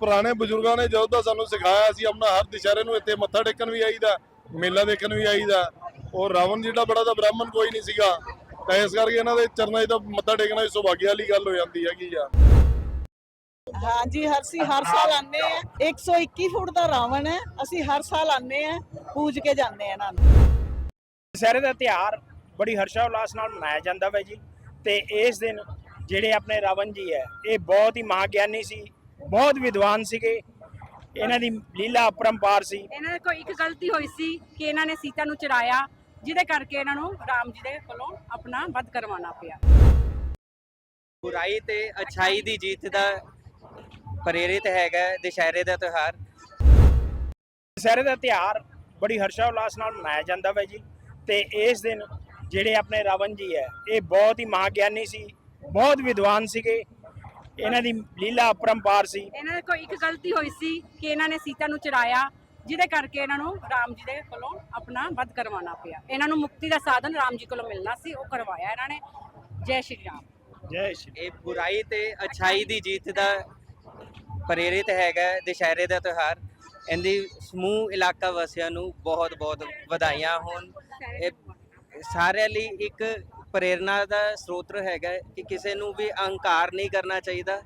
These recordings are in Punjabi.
ਪੁਰਾਣੇ ਬਜ਼ੁਰਗਾਂ ਨੇ ਜਦੋਂ ਦਾ ਸਾਨੂੰ ਸਿਖਾਇਆ ਸੀ ਆਪਣਾ ਹਰ ਦੁਸ਼ਹਿਰੇ ਨੂੰ ਇੱਥੇ ਮੱਥਾ ਟੇਕਣ ਵੀ ਆਈਦਾ ਮੇਲਾ ਦੇਖਣ ਵੀ ਆਈਦਾ। ਔਰ ਰਾਵਣ ਜਿਹੜਾ ਬੜਾ ਦਾ ਬ੍ਰਾਹਮਣ ਕੋਈ ਨਹੀਂ ਸੀਗਾ। ਤਾਂ ਇਸ ਕਰਕੇ ਇਹਨਾਂ ਦੇ ਚਰਨਾਂ 'ਚ ਤਾਂ ਮੱਥਾ ਟੇਕਣਾ ਵੀ ਸੁਭਾਗੀ ਵਾਲੀ ਗੱਲ ਹੋ ਜਾਂਦੀ ਹੈਗੀ ਆ। ਹਾਂਜੀ ਹਰ ਸੀ ਹਰ ਸਾਲ ਆਨੇ ਆ 121 ਫੁੱਟ ਦਾ ਰਾਵਣ ਹੈ। ਅਸੀਂ ਹਰ ਸਾਲ ਆਨੇ ਆ ਪੂਜ ਕੇ ਜਾਂਦੇ ਆ ਇਹਨਾਂ ਨੂੰ। ਦੁਸਹਿਰੇ ਦਾ ਤਿਉਹਾਰ ਬੜੀ ਹਰਸ਼ਾ ਉਲਾਸ ਨਾਲ ਮਨਾਇਆ ਜਾਂਦਾ ਹੈ ਜੀ। ਤੇ ਇਸ ਦਿਨ ਜਿਹੜੇ ਆਪਣੇ ਰਾਵਣ ਜੀ ਹੈ ਇਹ ਬਹੁਤ ਹੀ ਮਹਾਗਿਆਨੀ ਸੀ। ਬਹੁਤ ਵਿਦਵਾਨ ਸੀਗੇ। ਇਹਨਾਂ ਦੀ ਲੀਲਾ ਅਪਰੰਪਾਰ ਸੀ। ਇਹਨਾਂ ਦੇ ਕੋਈ ਇੱਕ ਗਲਤੀ ਹੋਈ ਸੀ ਕਿ ਇਹਨਾਂ ਨੇ ਸੀਤਾ ਨੂੰ ਚਰਾਇਆ ਜਿਹਦੇ ਕਰਕੇ ਇਹਨਾਂ ਨੂੰ ਰਾਮ ਜੀ ਦੇ ਕੋਲੋਂ ਆਪਣਾ ਵੱਧ ਕਰਵਾਉਣਾ ਪਿਆ। ਬੁਰਾਈ ਤੇ ਅਛਾਈ ਦੀ ਜਿੱਤ ਦਾ ਪ੍ਰੇਰਿਤ ਹੈਗਾ ਦੁਸ਼ਹਿਰੇ ਦਾ ਤਿਉਹਾਰ। ਦੁਸਹਿਰੇ ਦਾ ਤਿਉਹਾਰ ਬੜੀ ਹਰਸ਼ਾ ਉਲਾਸ ਨਾਲ ਮਨਾਇਆ ਜਾਂਦਾ ਹੈ ਜੀ। ਤੇ ਇਸ ਦਿਨ ਜਿਹੜੇ ਆਪਣੇ ਰਾਵਣ ਜੀ ਹੈ ਇਹ ਬਹੁਤ ਹੀ ਮਹਾਗਿਆਨੀ ਸੀ ਬਹੁਤ ਵਿਦਵਾਨ ਸੀਗੇ। ਇਹਨਾਂ ਦੀ ਲੀਲਾ ਅਪਰੰਪਾਰ ਸੀ। ਇਹਨਾਂ ਦੇ ਕੋਈ ਇੱਕ ਗਲਤੀ ਹੋਈ ਸੀ ਕਿ ਇਹਨਾਂ ਨੇ ਸੀਤਾ ਨੂੰ ਚਰਾਇਆ ਜਿਹਦੇ ਕਰਕੇ ਇਹਨਾਂ ਨੂੰ ਰਾਮ ਜੀ ਦੇ ਕੋਲੋਂ ਆਪਣਾ ਵੱਧ ਕਰਵਾਉਣਾ ਪਿਆ। ਇਹਨਾਂ ਨੂੰ ਮੁਕਤੀ ਦਾ ਸਾਧਨ ਰਾਮ ਜੀ ਕੋਲੋਂ ਮਿਲਣਾ ਸੀ ਉਹ ਕਰਵਾਇਆ ਇਹਨਾਂ ਨੇ। ਜੈ ਸ਼੍ਰੀ ਰਾਮ। ਜੈ ਸ਼੍ਰੀ ਇਹ ਬੁਰਾਈ ਤੇ ਅਛਾਈ ਦੀ ਜਿੱਤ ਦਾ ਪ੍ਰੇਰਿਤ ਹੈਗਾ ਦੁਸ਼ਹਿਰੇ ਦਾ ਤਿਉਹਾਰ। ਇਹਦੀ ਸਮੂਹ ਇਲਾਕਾ ਵਾਸੀਆਂ ਨੂੰ ਬਹੁਤ ਬਹੁਤ ਵਧਾਈਆਂ ਹੋਣ। ਇਹ ਸਾਰਿਆਂ ਲਈ ਇੱਕ ਪ੍ਰੇਰਣਾ ਦਾ ਸਰੋਤ ਹੈਗਾ ਹੈ ਕਿ ਕਿਸੇ ਨੂੰ ਵੀ ਅਹੰਕਾਰ ਨਹੀਂ ਕਰਨਾ ਚਾਹੀਦਾ।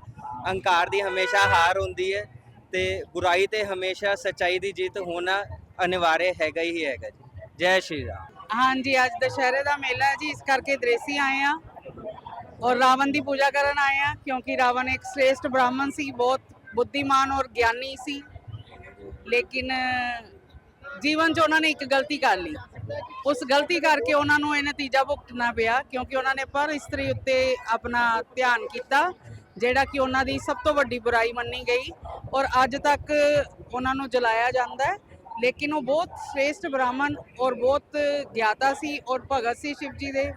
ਅਹੰਕਾਰ ਦੀ ਹਮੇਸ਼ਾ ਹਾਰ ਹੁੰਦੀ ਹੈ ਤੇ ਬੁਰਾਈ ਤੇ ਹਮੇਸ਼ਾ ਸਚਾਈ ਦੀ ਜਿੱਤ ਹੋਣਾ ਅਨਿਵਾර්य ਹੈਗਾ ਹੀ ਹੈਗਾ ਜੀ। ਜੈ ਸ਼੍ਰੀ ਰਾਮ। ਹਾਂਜੀ, ਅੱਜ ਦੁਸ਼ਹਿਰੇ ਦਾ ਮੇਲਾ ਹੈ ਜੀ, ਇਸ ਕਰਕੇ ਦ੍ਰੇਸੀ ਆਏ ਆ ਔਰ ਰਾਵਣ ਦੀ ਪੂਜਾ ਕਰਨ ਆਏ ਆ ਕਿਉਂਕਿ ਰਾਵਣ ਇੱਕ ਸ੍ਰੇਸ਼ਟ ਬ੍ਰਾਹਮਣ ਸੀ, ਬਹੁਤ ਬੁੱਧੀਮਾਨ ਔਰ ਗਿਆਨੀ ਸੀ। ਲੇਕਿਨ ਜੀਵਨ 'ਚ ਉਹਨਾਂ ਨੇ ਇੱਕ ਗਲਤੀ ਕਰ ਲਈ। ਉਸ ਗਲਤੀ ਕਰਕੇ ਉਹਨਾਂ ਨੂੰ ਇਹ ਨਤੀਜਾ ਭੁਗਤਣਾ ਪਿਆ ਕਿਉਂਕਿ ਉਹਨਾਂ ਨੇ ਪਰ ਇਸਤਰੀ ਉੱਤੇ ਆਪਣਾ ਧਿਆਨ ਕੀਤਾ, ਜਿਹੜਾ ਕਿ ਉਹਨਾਂ ਦੀ ਸਭ ਤੋਂ ਵੱਡੀ ਬੁਰਾਈ ਮੰਨੀ ਗਈ ਔਰ ਅੱਜ ਤੱਕ ਉਹਨਾਂ ਨੂੰ ਜਲਾਇਆ ਜਾਂਦਾ ਹੈ। ਲੇਕਿਨ ਉਹ ਬਹੁਤ ਸ੍ਰੇਸ਼ਟ ਬ੍ਰਾਹਮਣ ਔਰ ਬਹੁਤ ਗਿਆਤਾ ਸੀ ਔਰ ਭਗਤ ਸੀ ਸ਼ਿਵ ਜੀ ਦੇ।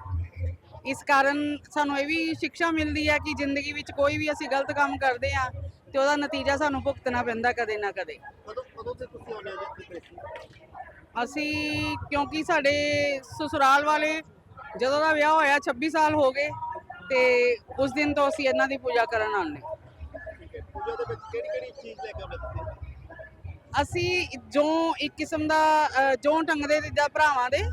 ਇਸ ਕਾਰਨ ਸਾਨੂੰ ਇਹ ਵੀ ਸਿੱਖਿਆ ਮਿਲਦੀ ਹੈ ਕਿ ਜ਼ਿੰਦਗੀ ਵਿੱਚ ਕੋਈ ਵੀ ਅਸੀਂ ਗਲਤ ਕੰਮ ਕਰਦੇ ਹਾਂ ਤੇ ਉਹਦਾ ਨਤੀਜਾ ਸਾਨੂੰ ਭੁਗਤਣਾ ਪੈਂਦਾ ਕਦੇ ਨਾ ਕਦੇ। ਅਸੀਂ ਕਿਉਂਕਿ ਸਾਡੇ ਸਸੁਰਾਲ ਵਾਲੇ ਜਦੋਂ ਦਾ ਵਿਆਹ ਹੋਇਆ 26 ਸਾਲ ਹੋ ਗਏ ਤੇ ਉਸ ਦਿਨ ਤੋਂ ਅਸੀਂ ਇਹਨਾਂ ਦੀ ਪੂਜਾ ਕਰਨ ਆਉਂਦੇ ਅਸੀਂ ਜੋ ਇੱਕ ਕਿਸਮ ਦਾ ਜੋ ਟੰਗਦੇ ਜਿੱਦਾਂ ਭਰਾਵਾਂ ਦੇ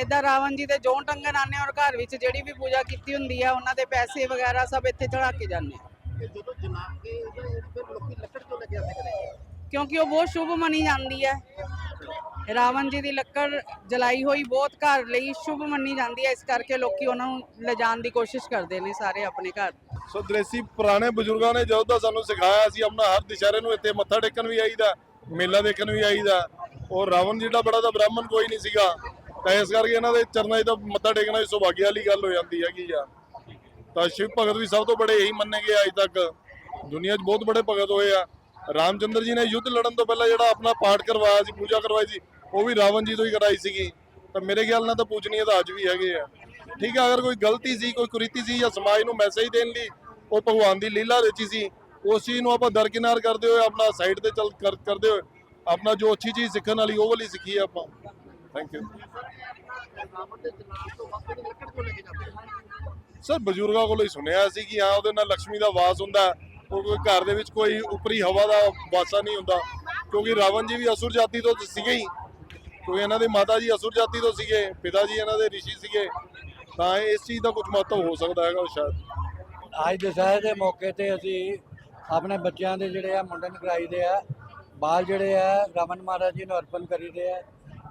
ਇਦਾਂ ਰਾਵਣ ਜੀ ਦੇ ਜੌਂ ਟੰਗਣ ਆਨੇ ਔਰ ਘਰ ਵਿੱਚ ਜਿਹੜੀ ਵੀ ਪੂਜਾ ਕੀਤੀ ਹੁੰਦੀ ਆ, ਉਹਨਾਂ ਦੇ ਪੈਸੇ ਵਗੈਰਾ ਸਭ ਇੱਥੇ ਚੜਾ ਕੇ ਜਾਂਦੇ ਆ ਕਿਉਂਕਿ ਉਹ ਬਹੁਤ ਸ਼ੁਭ ਮੰਨੀ ਜਾਂਦੀ ਹੈ। ਰਾਵਣ ਜੀ ਦੀ ਲੱਕੜ ਜਲਾਈ ਹੋਈ ਬਹੁਤ ਘਰ ਲਈ ਸ਼ੁਭ ਮੰਨੀ ਜਾਂਦੀ ਹੈ, ਇਸ ਕਰਕੇ ਲੋਕੀ ਉਹਨਾਂ ਨੂੰ ਲਿਜਾਣ ਦੀ ਕੋਸ਼ਿਸ਼ ਕਰਦੇ ਨੇ ਸਾਰੇ ਆਪਣੇ ਘਰ। ਸੋ ਦ੍ਰੇਸੀ ਪੁਰਾਣੇ ਬਜ਼ੁਰਗਾਂ ਨੇ ਜਦੋਂ ਦਾ ਸਾਨੂੰ ਸਿਖਾਇਆ ਸੀ, ਆਪਣਾ ਹਰ ਦੁਸ਼ਹਿਰੇ ਨੂੰ ਇੱਥੇ ਮੱਥਾ ਟੇਕਣ ਵੀ ਆਈਦਾ, ਮੇਲਾ ਦੇਖਣ ਵੀ ਆਈਦਾ ਔਰ ਰਾਵਣ ਜਿਹੜਾ ਬੜਾ ਦਾ ਬ੍ਰਾਹਮਣ ਕੋਈ ਨਹੀਂ ਸੀਗਾ, ਤਾਂ ਇਸ ਕਰਕੇ ਇਹਨਾਂ ਦੇ ਚਰਨਾਂ 'ਚ ਤਾਂ ਮੱਥਾ ਟੇਕਣਾ ਵੀ ਸੁਭਾਗੀ ਵਾਲੀ ਗੱਲ ਹੋ ਜਾਂਦੀ ਹੈਗੀ ਆ। ਤਾਂ ਸ਼ਿਵ ਭਗਤ ਵੀ ਸਭ ਤੋਂ ਬੜੇ ਇਹੀ ਮੰਨੇ ਗਏ ਅੱਜ ਤੱਕ, ਦੁਨੀਆ 'ਚ ਬਹੁਤ ਬੜੇ ਭਗਤ ਹੋਏ ਆ। ਰਾਮਚੰਦਰ ਜੀ ਨੇ ਯੁੱਧ ਲੜਨ ਤੋਂ ਪਹਿਲਾਂ ਜਿਹੜਾ ਆਪਣਾ ਪਾਠ ਕਰਵਾਇਆ ਸੀ, ਪੂਜਾ ਕਰਵਾਈ ਸੀ ਉਹ ਵੀ ਰਾਵਣ ਜੀ ਤੋਂ ਹੀ ਕਰਾਈ ਸੀਗੀ। ਤਾਂ ਮੇਰੇ ਖਿਆਲ ਨਾਲ ਤਾਂ ਪੂਜਨੀਏ ਤਾਂ ਅੱਜ ਵੀ ਹੈਗੇ ਆ। ਠੀਕ ਆ, ਅਗਰ ਕੋਈ ਗਲਤੀ ਸੀ, ਕੋਈ ਕੁਰੀਤੀ ਸੀ ਜਾਂ ਸਮਾਜ ਨੂੰ ਮੈਸੇਜ ਦੇਣ ਲਈ, ਉਹ ਭਗਵਾਨ ਦੀ ਲੀਲਾ ਰਚੀ ਸੀ, ਉਸ ਚੀਜ਼ ਨੂੰ ਆਪਾਂ ਦਰਕਿਨਾਰ ਕਰਦੇ ਹੋਏ, ਆਪਣਾ ਸਾਈਡ ਤੇ ਚੱਲ ਕਰ- ਕਰਦੇ ਹੋਏ, ਆਪਣਾ ਜੋ ਅੱਛੀ ਚੀਜ਼ ਸਿੱਖਣ ਵਾਲੀ, ਉਹ ਵਾਲੀ ਸਿੱਖੀ ਆਪਾਂ। ਥੈਂਕ ਯੂ ਸਰ ਬਜ਼ੁਰਗਾਂ ਕੋਲੋਂ ਹੀ ਸੁਣਿਆ ਸੀ ਕਿ ਹਾਂ, ਉਹਦੇ ਨਾਲ ਲక్ష్ਮੀ ਦਾ ਵਾਸ ਹੁੰਦਾ ਉਹ ਕੋਈ ਘਰ ਦੇ ਵਿੱਚ ਕੋਈ ਉਪਰੀ ਹਵਾ ਦਾ ਵਾਸਾ ਨਹੀਂ ਹੁੰਦਾ, ਕਿਉਂਕਿ ਰਾਵਣ ਜੀ ਵੀ ਅਸੁਰ ਜਾਤੀ ਤੋਂ ਸੀਗੇ ਹੀ। ਕਿਉਂਕਿ ਇਹਨਾਂ ਦੇ ਮਾਤਾ ਜੀ ਅਸੁਰ ਜਾਤੀ ਤੋਂ ਸੀਗੇ ਪਿਤਾ ਜੀ ਇਹਨਾਂ ਦੇ ਰਿਸ਼ੀ ਸੀਗੇ ਤਾਂ ਇਸ ਚੀਜ਼ ਦਾ ਕੁਝ ਮਹੱਤਵ ਹੋ ਸਕਦਾ ਹੈਗਾ ਸ਼ਾਇਦ। ਅੱਜ ਦੁਸਹਿਰੇ ਦੇ ਮੌਕੇ ਤੇ ਅਸੀਂ ਆਪਣੇ ਬੱਚਿਆਂ ਦੇ ਜਿਹੜੇ ਆ ਮੁੰਡਨ ਕਰਾਈਦੇ ਆ ਬਾਲ ਜਿਹੜੇ ਆ ਰਮਨ ਮਹਾਰਾਜ ਜੀ ਨੂੰ ਅਰਪਣ ਕਰੀਦੇ ਆ।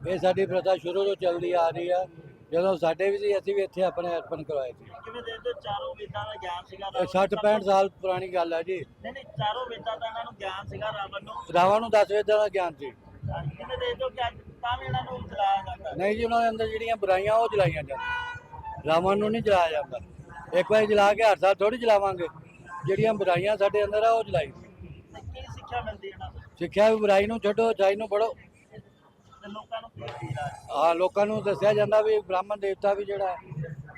ਇਹ ਸਾਡੀ ਪ੍ਰਥਾ ਸ਼ੁਰੂ ਤੋਂ ਚੱਲਦੀ ਆ ਰਹੀ ਆ। ਜਦੋਂ ਸਾਡੇ ਵੀ ਸੀ ਅਸੀਂ ਵੀ ਇੱਥੇ ਆਪਣੇ ਅਰਪਣ ਕਰਵਾਏ ਸੀ। ਕਿਵੇਂ ਦੇਖਦੇ ਹੋ? ਚਾਰੋਂ ਵੇਦਾਂ ਦਾ ਗਿਆਨ ਸੀਗਾ ਇਹ 60 65 ਸਾਲ ਪੁਰਾਣੀ ਗੱਲ ਹੈ ਜੀ। ਨਹੀਂ ਨਹੀਂ ਚਾਰੋਂ ਵੇਦਾਂ ਦਾ ਇਹਨਾਂ ਨੂੰ ਗਿਆਨ ਸੀਗਾ ਰਾਵਣ ਨੂੰ? ਰਾਵਣ ਨੂੰ 10 ਵੇਦਾਂ ਦਾ ਗਿਆਨ ਸੀ। ਕਿਵੇਂ ਦੇਖਦੇ ਹੋ ਕਿ ਅੱਜ ਤਾਂ ਵੀ ਇਹਨਾਂ ਨੂੰ ਜਲਾਇਆ ਜਾਂਦਾ। ਨਹੀਂ ਜੀ ਉਹਨਾਂ ਦੇ ਅੰਦਰ ਜਿਹੜੀਆਂ ਬੁਰਾਈਆਂ ਉਹ ਜਲਾਈਆਂ ਜਾਂਦੀਆਂ। ਰਾਵਣ ਨੂੰ ਨਹੀਂ ਜਲਾਇਆ ਜਾਂਦਾ। ਇੱਕ ਵਾਰੀ ਜਲਾ ਕੇ ਹਰ ਸਾਲ ਥੋੜੀ ਜਲਾਵਾਂਗੇ ਜਿਹੜੀਆਂ ਬੁਰਾਈਆਂ ਸਾਡੇ ਅੰਦਰ ਆ ਉਹ ਜਲਾਈ ਕੀ ਸਿੱਖਿਆ ਮਿਲਦੀ ਇਹਨਾਂ ਨੂੰ? ਸਿੱਖਿਆ ਵੀ ਬੁਰਾਈ ਨੂੰ ਛੱਡੋ ਅਛਾਈ ਨੂੰ ਪੜੋ ਤੇ ਲੋਕਾਂ ਨੂੰ ਕੀ ਚਾਹੀਦਾ ਆ? ਲੋਕਾਂ ਨੂੰ ਦੱਸਿਆ ਜਾਂਦਾ ਵੀ ਬ੍ਰਾਹਮਣ ਦੇਵਤਾ ਵੀ ਜਿਹੜਾ ਹੈ,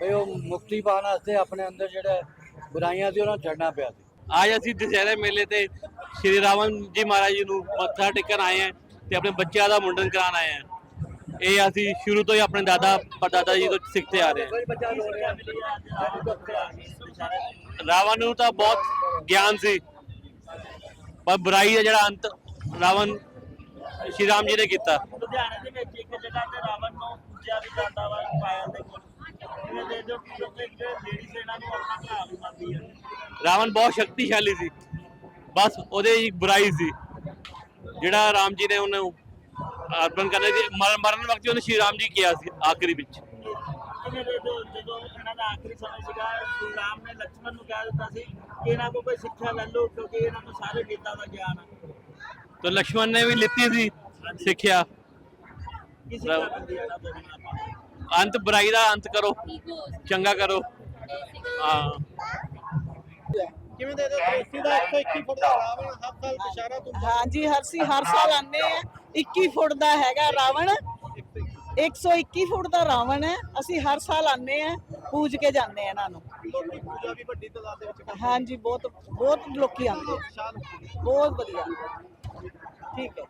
ਵੀ ਉਹ ਮੁਕਤੀ ਪਾਉਣ ਵਾਸਤੇ ਆਪਣੇ ਅੰਦਰ ਜਿਹੜਾ ਬੁਰਾਈਆਂ ਸੀ ਉਹਨਾਂ ਨੂੰ ਛੱਡਣਾ ਪਿਆ ਸੀ। ਅੱਜ ਅਸੀਂ ਦੁਸਹਿਰੇ ਮੇਲੇ ਤੇ ਸ਼੍ਰੀ ਰਾਵਣ ਜੀ ਮਹਾਰਾਜ ਜੀ ਨੂੰ ਮੱਥਾ ਟੇਕਣ ਆਏ ਹਾਂ। ਤੇ ਆਪਣੇ ਬੱਚਿਆਂ ਦਾ ਮੁੰਡਨ ਕਰਾਉਣ ਆਏ ਹਾਂ। ਇਹ ਅਸੀਂ ਸ਼ੁਰੂ ਤੋਂ ਹੀ ਆਪਣੇ ਦਾਦਾ ਪੜਦਾਦਾ ਜੀ ਤੋਂ ਸਿੱਖਦੇ ਆ ਰਹੇ ਆ? ਹਾਂ। ਰਾਵਣ ਨੂੰ ਤਾਂ ਬਹੁਤ ਗਿਆਨ ਸੀ। ਪਰ ਬੁਰਾਈ ਦਾ ਜਿਹੜਾ ਅੰਤ ਰਾਵਣ ਸ਼੍ਰੀ ਰਾਮ ਜੀ ਨੇ ਕੀਤਾ। ਲੁਧਿਆਣੇ ਦੇ ਵਿੱਚ ਇੱਕ ਜਗ੍ਹਾ ਤੇ ਰਾਵਣ ਨੂੰ ਪੂਜਿਆ ਵੀ ਜਾਂਦਾ ਵਾ ਪਾਇਲ ਦੇ ਕੋਲ। ਕਿਵੇਂ ਦੇ ਜੋ ਲੇਡੀ ਇਹਨਾਂ ਨੂੰ ਆਪਣਾ ਭਰਾ ਵੀ ਮੰਨਦੀ ਹੈ ਰਾਵਣ ਬਹੁਤ ਸ਼ਕਤੀਸ਼ਾਲੀ ਸੀ। ਬਸ ਉਹਦੇ ਇੱਕ ਬੁਰਾਈ ਸੀ। ਜਿਹੜਾ ਰਾਮ ਜੀ ਨੇ ਉਹਨੂੰ ਅਰਪਣ ਕਰਨੇ ਦੀ ਮਰਨ ਵਕਤ ਉਹਨੇ ਸ਼੍ਰੀ ਰਾਮ ਜੀ ਕਿਹਾ ਸੀ ਆਖਰੀ ਵਿੱਚ। ਜਦੋਂ ਇਹਨਾਂ ਨੇ ਸਿੱਖਿਆ ਲੈ ਲਓ ਸਾਰੇ ਗਿਆਨ ਆ। ਲਕਸ਼ਮਣ ਨੇ ਵੀ ਲਿੱਤੀ ਸੀ ਸਿੱਖਿਆ। ਅੰਤ ਬੁਰਾਈ ਦਾ ਅੰਤ ਕਰੋ ਚੰਗਾ ਕਰੋ। ਹਾਂ। ਕਿਵੇਂ ਦੇ ਦੋ ਦੋਸਤੀ ਦਾ 121 ਫੁੱਟ ਦਾ ਰਾਵਣ ਹਰ ਸਾਲ ਦੁਸ਼ਹਿਰਾ ਤੋਂ ਹਾਂਜੀ ਹਰਸੀ ਹਰ ਸਾਲ ਆਨੇ ਆ। 21 ਫੁੱਟ ਦਾ ਹੈਗਾ ਰਾਵਣ। 121 ਫੁੱਟ ਦਾ ਰਾਵਣ ਹੈ। ਅਸੀਂ ਹਰ ਸਾਲ ਆਨੇ ਆ ਪੂਜ ਕੇ ਜਾਂਦੇ ਆ ਇਹਨਾਂ ਨੂੰ। ਲੋਕੀ ਪੂਜਾ ਵੀ ਵੱਡੀ ਤਾਦਾਦ ਦੇ ਵਿੱਚ ਕਰਦੇ ਹਾਂਜੀ ਬਹੁਤ ਬਹੁਤ ਲੋਕੀ ਆਉਂਦੇ। ਬਹੁਤ ਵਧੀਆ। ਠੀਕ ਹੈ।